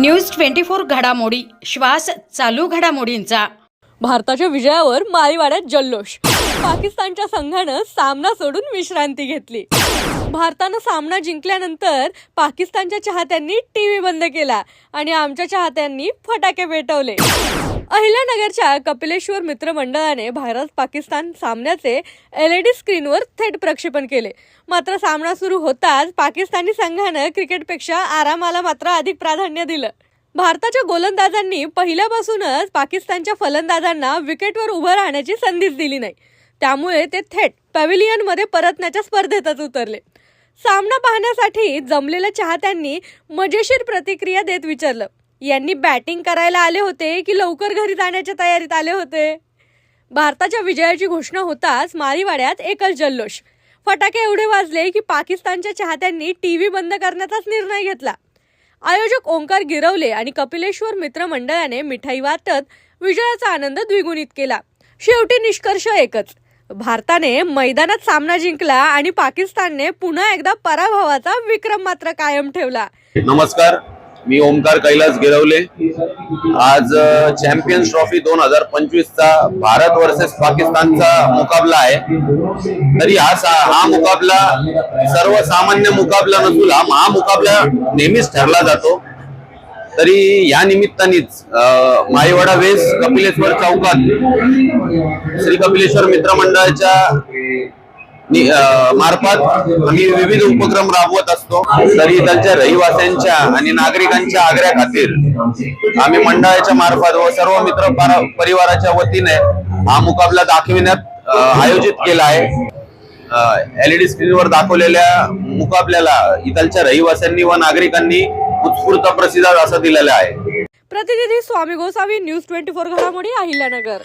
News twenty four घडामोडी. श्वास चालू घडामोडींचा. भारताच्या विजयावर माळीवाड्यात जल्लोष. पाकिस्तानच्या संघानं सामना सोडून विश्रांती घेतली. भारतानं सामना जिंकल्यानंतर पाकिस्तानच्या चाहत्यांनी टीव्ही बंद केला आणि आमच्या चाहत्यांनी फटाके पेटवले अहिल्यानगरच्या कपिलेश्वर मित्र मंडळाने भारत पाकिस्तान सामन्याचे एल ई डी स्क्रीनवर थेट प्रक्षेपण केले. मात्र सामना सुरू होताच पाकिस्तानी संघानं क्रिकेटपेक्षा आरामाला मात्र अधिक प्राधान्य दिलं. भारताच्या गोलंदाजांनी पहिल्यापासूनच पाकिस्तानच्या फलंदाजांना विकेटवर उभं राहण्याची संधीच दिली नाही. त्यामुळे ते थेट पॅव्हिलियनमध्ये परतण्याच्या स्पर्धेतच उतरले. सामना पाहण्यासाठी जमलेल्या चाहत्यांनी मजेशीर प्रतिक्रिया देत विचारलं. यांनी बॅटिंग करायला आले होते की लवकर घरी जाण्याच्या तयारीत आले होते? भारताच्या विजयाची घोषणा होताच मारीवाड्यात एकच जल्लोष. फटाके एवढे वाजले की पाकिस्तानच्या चाहत्यांनी टीव्ही बंद करण्याचाच निर्णय घेतला. आयोजक ओंकार गिरवले आणि कपिलेश्वर मित्र मंडळाने मिठाई वाटत विजयाचा आनंद द्विगुणित केला. शेवटी निष्कर्ष एकच. भारताने मैदानात सामना जिंकला आणि पाकिस्तानने पुन्हा एकदा पराभवाचा विक्रम मात्र कायम ठेवला. नमस्कार. मी ओमकार कैलास गिरवले. आज चॅम्पियन्स ट्रॉफी दोन हजार पंचवीसचा भारत वर्सेस पाकिस्तानचा मुकाबला आहे. तरी हा सा- हा मुकाबला सर्वसामान्य मुकाबला नसून हा महामुकाबला नेहमीच ठरला जातो. तरी या निमित्तानेच माईवाडा वेस कपिलेश्वर चौकात श्री कपिलेश्वर मित्र मंडळाच्या मार्फत आम्ही विविध उपक्रम राबवत असतो. तरी त्यांच्या रहिवाशांच्या आणि नागरिकांच्या आग्र्या खातीर आम्ही मंडळाच्या मार्फत व सर्व मित्र परिवाराच्या वतीने हा मुकाबला दाखविण्यात आयोजित केला आहे. एलईडी स्क्रीनवर दाखवलेल्या मुकाबल्याला इथलच्या रहिवाशांनी व नागरिकांनी उत्स्फूर्त प्रतिसाद असा दिलेला आहे. प्रतिनिधी Swami Gosavi news twenty four घडामोडी अहिल्यानगर.